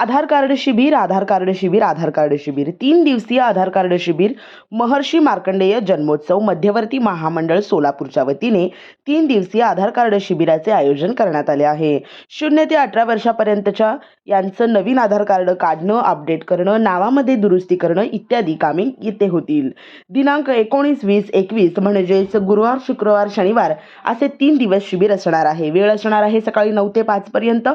Aadhaar card शिबिर Aadhaar card शिबिर Aadhaar card शिबिर. तीन दिवसीय आधार कार्ड शिबिर महर्षी मार्कंडेय जन्मोत्सव मध्यवर्ती महामंडळ सोलापूरच्या वतीने तीन दिवसीय आधार कार्ड शिबिराचे आयोजन करण्यात आले आहे. शून्य ते अठरा वर्षापर्यंतच्या यांचं नवीन आधार कार्ड काढणं अपडेट करणं नावामध्ये दुरुस्ती करणं इत्यादी कामे येथे होतील. दिनांक एकोणीस वीस एकवीस म्हणजेच गुरुवार शुक्रवार शनिवार असे तीन दिवस शिबिर असणार आहे. वेळ असणार आहे सकाळी नऊ ते पाचपर्यंत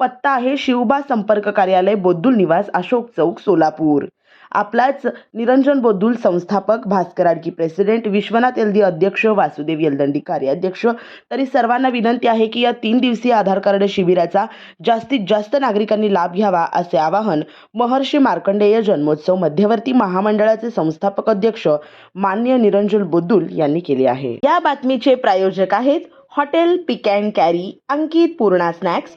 पत्ता आहे शिवबा संपर्क कार्यालय बोद्दुल निवास अशोक चौक सोलापूर. आपलाच निरंजन बोद्दुल संस्थापक भास्कर आडकी प्रेसिडेंट विश्वनाथ एलदी अध्यक्ष वासुदेव यलदंडी कार्याध्यक्ष. तरी सर्वांना विनंती आहे की या तीन दिवसीय आधार कार्ड शिबिराचा जास्तीत जास्त नागरिकांनी लाभ घ्यावा असे आवाहन महर्षी मार्कंडेय जन्मोत्सव मध्यवर्ती महामंडळाचे संस्थापक अध्यक्ष मान्य निरंजन बोद्दुल यांनी केले आहे. या बातमीचे प्रायोजक आहेत hotel pick and carry Ankit Purna snacks